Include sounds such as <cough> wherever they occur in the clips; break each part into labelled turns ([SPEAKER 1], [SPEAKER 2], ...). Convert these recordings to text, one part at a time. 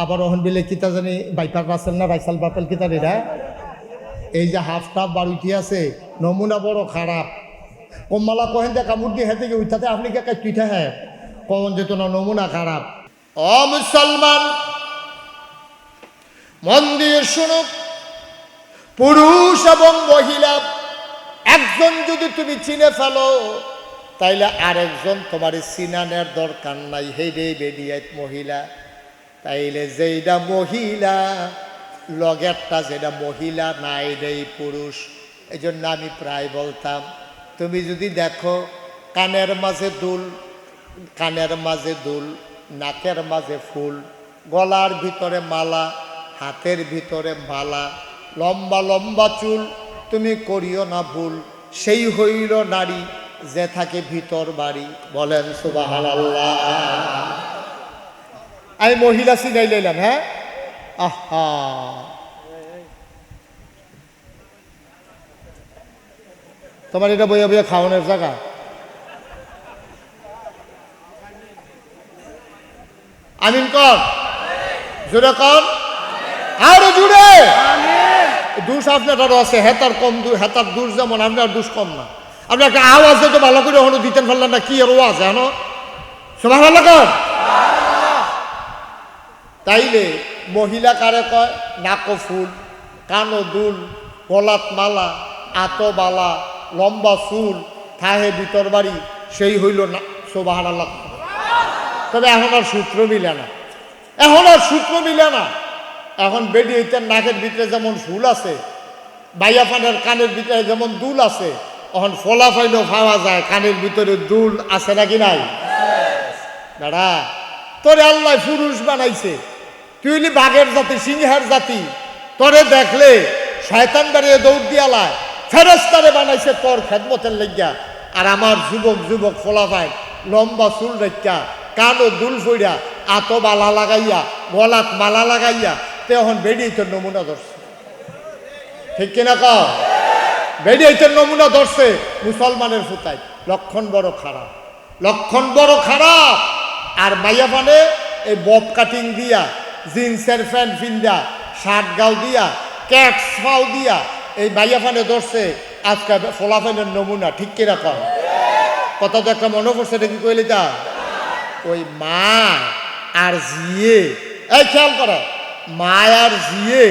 [SPEAKER 1] আবার ওহন বিলে কিতা জানি বাইপার রাসেল না রাইসাল বাপেল কিতা রেরা এই যে হাফ টাফ বাড়িটি আছে, নমুনা বড় খারাপ। কম্মালা কহেন যে কামড় দিয়ে হেঁটে উঠাতে আপনি কে পিঠা হ্যাঁ কমন যেত না, নমুনা খারাপ। অ মুসলমান মন দিয়ে শুনুক। পুরুষ এবং মহিলা, একজন যদি তুমি চিনে ফেলো, তাইলে আরেকজন তোমার চিনানের দরকার নাই। রে বেডিয়াত মহিলা। তাইলে যেইটা মহিলা, লগেরটা যেটা মহিলা, নাই রে পুরুষ এই জন্য আমি প্রায় বলতাম, তুমি যদি দেখো কানের মাঝে দুল, কানের মাঝে দুল, নাকের মাঝে ফুল, গলার ভিতরে মালা, হাতের ভিতরে মালা, লম্বা লম্বা চুল, তুমি করিও না ভুল, সেই হইল নারী যে থাকে ভিতর বাড়ি, বলেন সুবাহ আমি মহিলা সিনাই লইলাম হ্যাঁ? আহা। তোমার এটা বইয়া বইয়া খাওয়ানোর জায়গা? আমিন কর। জোরে কর। আরও জুড়ে দুষ আপনারও আছে, হেতার কম দূর হেতার দূর যেমন, আপনার দুষ কম না। আপনি একটা আওয়াজ তো ভালো করে হনো দিতেন ফেললেন না, কি আর ওয়াজ, জানো? সবাই ভালো কর। তাইলে মহিলা কারে কয়? নাকো ফুল, কানো দুল গলাত মালা, আতো বালা, লম্বা চুল, থাহে ভিতর বাড়ি, সেই হইল না সোবাহার আল্লাহ তবে এখন আর সূত্র মিলে না। এখন আর সূত্র মিলে না। এখন বেডি হইতে নাকের ভিতরে যেমন ফুল আছে, বাইয়া ফানের কানের ভিতরে যেমন দুল আছে, এখন ফলা ফাইলেও পাওয়া যায়, কানের ভিতরে দুল আছে নাকি নাই? দাদা তোরে আল্লাহ পুরুষ বানাইছে। তুই হলি বাঘের জাতি, সিংহের জাতি, তরে দেখলে শয়তান বাড়িয়ে দৌড় দিয়ালায় ফেরস্তারে বানাইছে তোর খেদমতের লেগিয়া। আর আমার যুবক যুবক ফলাফায় লম্বা চুল রেখা কানো দুল ফইরা আতো বালা লাগাইয়া, গলাত মালা লাগাইয়া, তে এখন বেরিয়ে তোর নমুনা ধরছে। ঠিক কিনা ক বেরিয়ে তোর নমুনা ধরছে মুসলমানের ফুতায়। লক্ষণ বড় খারাপ, লক্ষণ বড় খারাপ। আর মাইয়া মানে এই বব কাটিং দিয়া জিন্সের প্যান্ট ফিন্দা, শার্ট গাও দিয়া ক্যাটস ফাও দিয়া, এই মাইয়া ফানে ধরছে, আজকে ফলাফেনের নমুনা, ঠিক কীরকম কথা তো একটা মনে পড়ছে, এটা কি কইলে তা ওই মা আর জিয়ে, এই খেয়াল করে, মা আর জিয়ে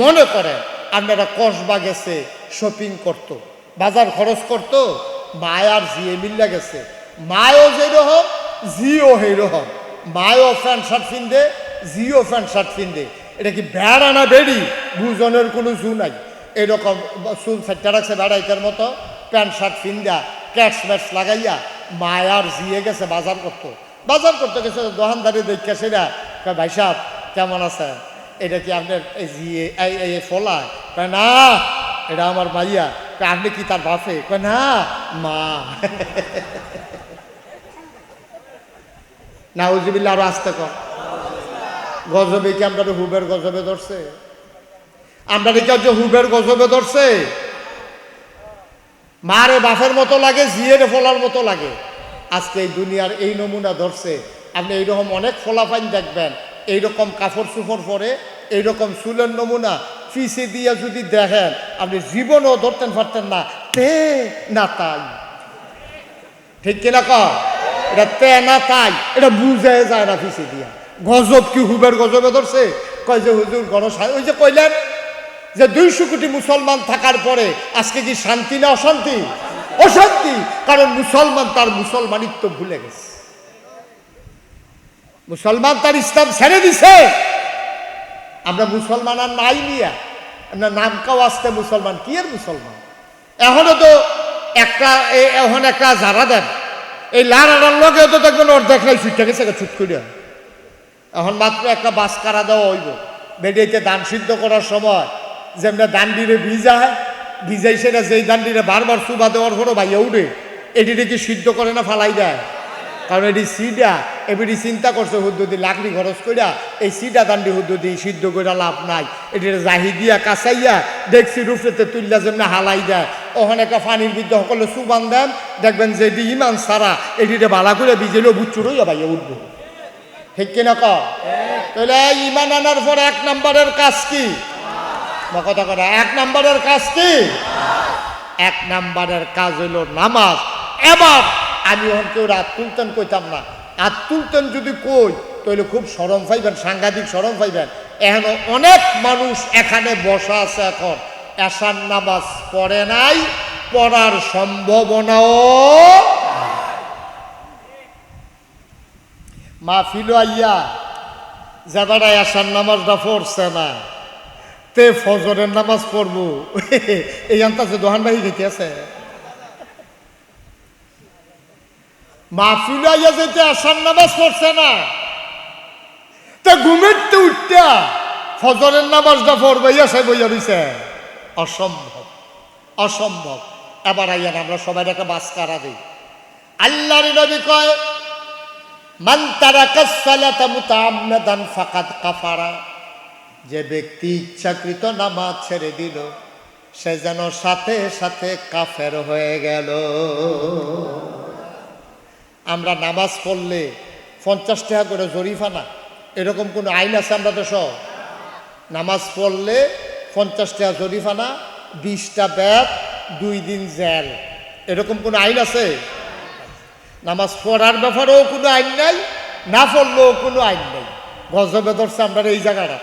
[SPEAKER 1] মনে করে, আপনারা কসবা গেছে, শপিং করত, বাজার খরচ করত, মা আর জিয়ে মিল্লা গেছে, মায়ও যেরকম জিও সেইরকম মায়ও প্যান্ট শার্ট ফিন্দে জিও প্যান্ট শার্ট ফিন্দে এটা কি বেড়া না বেড়ি? দুজনের কোনো জু নাই। এরকম চুল সাইটটা রাখছে বেড়াইটার মতো, প্যান্ট শার্ট ফিন্দা ক্যাটস ম্যাটস লাগাইয়া মায়ার জিয়ে গেছে বাজার করতো। বাজার করতে গেছে দোকানদারি দেখে সেটা ভাই সাহেব, কেমন আছে এটা কি আপনার এই জিয়ে, এই কয়, না, এটা আমার মাইয়া। আপনি কি তার বাপে? না, মা। <laughs> না উজিবিল্লা আরও আসতে কর। গজবে কি আমরা হুবের গজবে ধরছে? আমরা কি হুবের গজবে ধরছে? মারে বাফের মতো লাগে, জিয়ের ফলার মতো লাগে। আজকে এই দুনিয়ার এই নমুনা ধরছে। আপনি এইরকম অনেক ফলাফাইন দেখবেন। এইরকম কাপড় চুপড় পরে, এইরকম চুলের নমুনা ফিসে দিয়ে যদি দেখেন, আপনি জীবনও ধরতেন পারতেন না। তে না তাই। ঠিক কিনা ক এটা না তাই। এটা বুঝে যায় না ফিসে দিয়া। গজব কি হুবের গজবে ধরছে? কয় যে হুজুর গণ ওই যে কইলেন যে দুইশো কোটি মুসলমান থাকার পরে আজকে কি শান্তি না অশান্তি? অশান্তি, কারণ মুসলমান তার মুসলমানিত্ব ভুলে গেছে। মুসলমান তার ইসলাম ছেড়ে দিছে। আমরা মুসলমান আর নাই নিয়া আমরা নামকাও আসতে মুসলমান, কি এর মুসলমান? এখনও তো একটা এখন একটা যারা দেন, এই লারার লগে তো দেখবেন অর্ধেক নাই, ছুটে গেছে ছুট করিয়া এখন মাত্র একটা বাস কারা দেওয়া হইব। বেডিয়েতে দান সিদ্ধ করার সময় যেমন দান্ডিরে ভিজায়, ভিজাই সেটা যেই দান্ডিরে বারবার সুবা দেওয়ার পরও ভাইয়া উঠে এটিতে কি সিদ্ধ করে না ফালাই দেয়? কারণ এটি সিডা এবিটি চিন্তা করছে হুদ্দুদি লাকড়ি খরচ কইরা, এই সিডা দান্ডি হুদ্দুদি সিদ্ধ কইরা লাভ নাই। এটি জাহি দিয়া কাঁচাইয়া দেখছি রুফেতে তুললা যেমন হালাই দেয়। ওখানে একটা পানির বিদ্যা সকলে সুবান দেন, দেখবেন যে এটি ইমান সারা এটিতে বালা করে বিজেলেও বুচ্চুরই ভাইয়া উঠবো। ঠিক কিনা ক? তাহলে ইমান আনার পর এক নম্বরের কাজ কি? কথা কথা এক নম্বরের কাজ কি? এক নম্বরের কাজ হইল নামাজ। এবার আমি ওখান কেউ রাত তুলতেন কইতাম না। আর তুলতেন যদি কই, তাহলে খুব সরম পাইবেন, সাংঘাতিক সরম পাইবেন। এখন অনেক মানুষ এখানে বসা আছে এখন। এসার নামাজ পড়ে নাই, পড়ার সম্ভাবনাও মা ফিলো আইয়া যাবারা এসার নামাজটা পড়ছে না। তে ফজরের নামাজ পড়ব। <laughs> এই আনতাছে দোহান বাহি গেছে আছে। মাহফিল আইয়া যেতে আসার নামাজ পড়ছে না। তা ঘুমের তো উঠটা ফজরের নামাজটা পড়বে ইয়া বইয়া দিছে অসম্ভব অসম্ভব। এবার আইয়ান আমরা সবাই একটা বাস কারা দিই। আল্লাহর নবী কয় মান তারাকা সালাতা মুতাআম্মাদান ফাকাদ কাফারা। যে ব্যক্তি ইচ্ছাকৃত নামাজ ছেড়ে দিল, সে যেন সাথে সাথে কাফের হয়ে গেল। আমরা নামাজ পড়লে পঞ্চাশ টাকা করে জরিফানা এরকম কোনো আইন আছে আমরা তো সব? নামাজ পড়লে পঞ্চাশ টাকা জরিফানা বিশটা ব্যাগ দুই দিন জেল। এরকম কোনো আইন আছে? নামাজ পড়ার ব্যাপারেও কোনো আইন নাই, না পড়লেও কোনো আইন নেই। গজবে ধরছে আমরা এই জায়গাটা।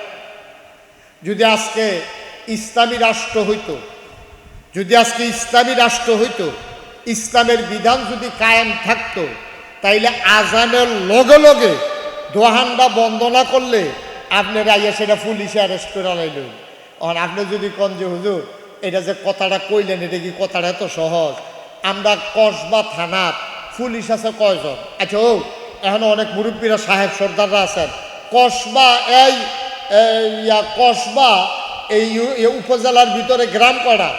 [SPEAKER 1] যদি আজকে ইসলামী রাষ্ট্র হইতো, যদি আজকে ইসলামী রাষ্ট্র হইতো, ইসলামের বিধান যদি কায়েম থাকতো, তাইলে আজানের লগে লগে দোহানটা বন্ধ না করলে আপনারা আইয়া সেটা পুলিশে অ্যারেস্ট করে লাইলেন আর আপনি যদি কন যে, হুজুর, এটা যে কথাটা কইলেন, এটা কি কথাটা এত সহজ? আমরা কসবা থানার পুলিশ আছে কয়জন? আচ্ছা ও, এখন অনেক মুরব্বীরা সাহেব সর্দাররা আছেন। কসবা এই ইয়া, কসবা এই উপজেলার ভিতরে গ্রাম কয়টা?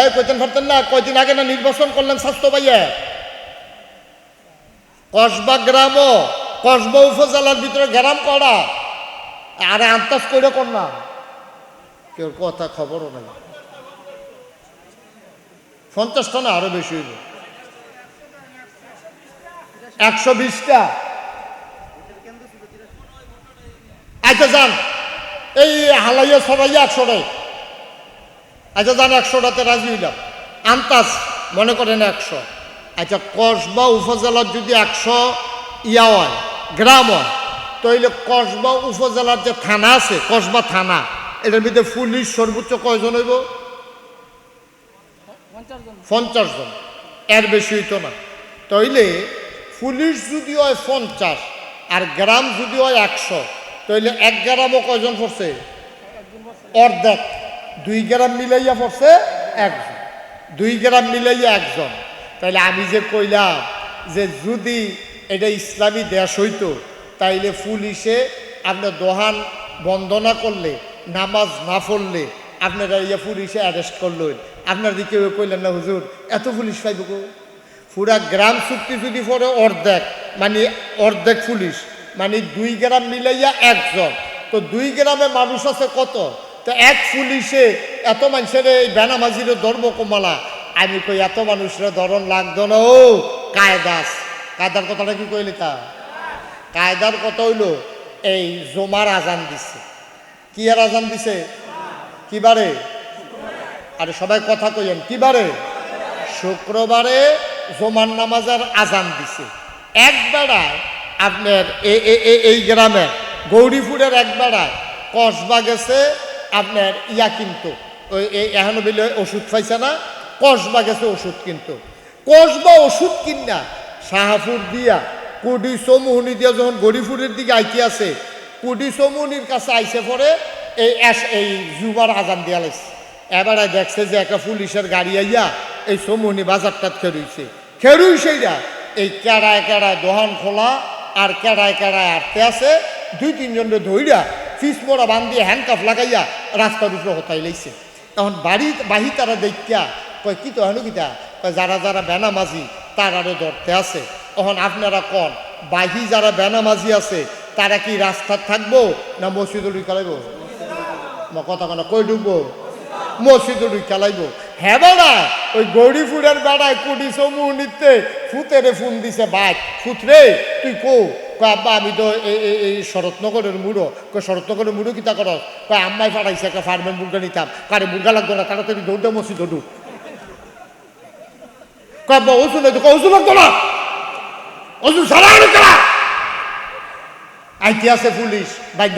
[SPEAKER 1] এই কইতেন পারতেন না, কয়দিন আগে না নির্বাচন করলেন স্বাস্থ্য ভাইয়া? কসবা গ্রামও কসবা উপজেলার ভিতরে গ্রাম করা আরে আন্তাজ কইরা কর না। কেউ কথা খবরও নেই। পঞ্চাশটা না আরও বেশি হইব। একশো বিশটা। আচ্ছা যান। এই হালাইয়া সবাই একশোটাই। আচ্ছা যান, একশোটাতে রাজি হইলাম। আন্তাজ, মনে করেন একশো। আচ্ছা কসবা উপজেলার যদি একশো ইয়া হয়, গ্রাম হয়, তাইলে কসবা উপজেলার যে থানা আছে, কসবা থানা, এটার ভিতরে পুলিশ সর্বোচ্চ কয়জন হইব? পঞ্চাশ জন। এর বেশি হইতো না। তাইলে পুলিশ যদি হয় পঞ্চাশ আর গ্রাম যদি হয় একশো তাইলে এক গ্রামও কয়জন পড়ছে? অর্ধেক। দুই গ্রাম মিলাইয়া পড়ছে একজন। দুই গ্রাম মিলাইয়া একজন। তাইলে আমি যে কইলাম যে যদি এটা ইসলামী দেশ হইতো তাইলে পুলিশে আপনার দোহান বন্ধ না করলে নামাজ না পড়লে আপনারা ইয়া পুলিশে অ্যারেস্ট করলেন, আপনার দিকে কইলেন না, হুজুর, এত পুলিশ পাইব গো পুরা গ্রাম চুক্তি যদি পড়ে অর্ধেক মানে অর্ধেক পুলিশ মানে দুই গ্রাম মিলাইয়া একজন, তো দুই গ্রামে মানুষ আছে কত? তো এক পুলিশে এত মানুষের এই বেনামাজির ধর্ম কমালা, আমি কই এত মানুষের ধরন লাগতো না, ও, কায়দাস। কায়দার কথাটা কি কইলি তা কায়দার কথা হইল, এই জমার আজান দিছে। কি আর আজান দিছে? কিবারে? আরে সবাই কথা কইেন কিবারে? শুক্রবারে জোমান নামাজের আজান দিছে। এক বেড়ায় আপনার এই গ্রামে গৌরীপুরের এক বেড়ায় কসবা গেছে আপনার ইয়া কিন্তু। ওই এখনও বিলে ওষুধ পাইছে না, কসবা গেছে ওষুধ কিন্তু। কসবা ওষুধ কিনা শাহাপুর দিয়া কুডি চৌমুহনি দিয়া যখন গরিপুরের দিকে আইতে আছে কুডি চৌমুহনির কাছে আইসে পরে এই এই জুবার আজান দিয়া লাগছে এবারে দেখছে যে একটা পুলিশের গাড়ি আইয়া এই সমুনি বাজারটা খেরুইছে খেরুইছেইরা এই কেড়ায় কেড়ায় দোহান খোলা আর কেড়ায় কেড়ায় আটতে আছে। দুই তিনজনকে ধইরা ফিস মোড়া বান্ধিয়ে হ্যান্ডকাফ লাগাইয়া রাস্তার উপরে হতাই লাইছে। তখন বাড়ি বাহি তারা দেখিয়া কয়, কি তো হেন কিতা? কয়, যারা যারা বেনামাজি তারারও ধরতে আছে। তখন আপনারা কন, বাহি যারা বেনামাজি আছে তারা কি রাস্তার থাকব না মসজিদে ঢুকালাইব কথা কেন কই ঢুকবো মসজিদে ঢুকালাইব হ্যাঁ বেড়া ওই গৌরী ফুডের বেড়ায় কুটি সমুহ নিতে ফুতেরে ফোন দিছে বাইক ফুত রে তুই কো? আব্বা, আমি তো এই শরৎনগরের মুড়ো কয় শরৎনগরের মুড়ো কিতা করস কয়, আম্মাই ফাটাইছে একটা ফার্মের মুরগা নিতাম কারে মুরগা লাগতো না তাড়াতাড়ি দৌড়তে মসি দৌড়ু কয় আব্বা ওষুধ কয় ওষুধ লাগতো না ওষুধ সারা আইতে আছে পুলিশ বাইক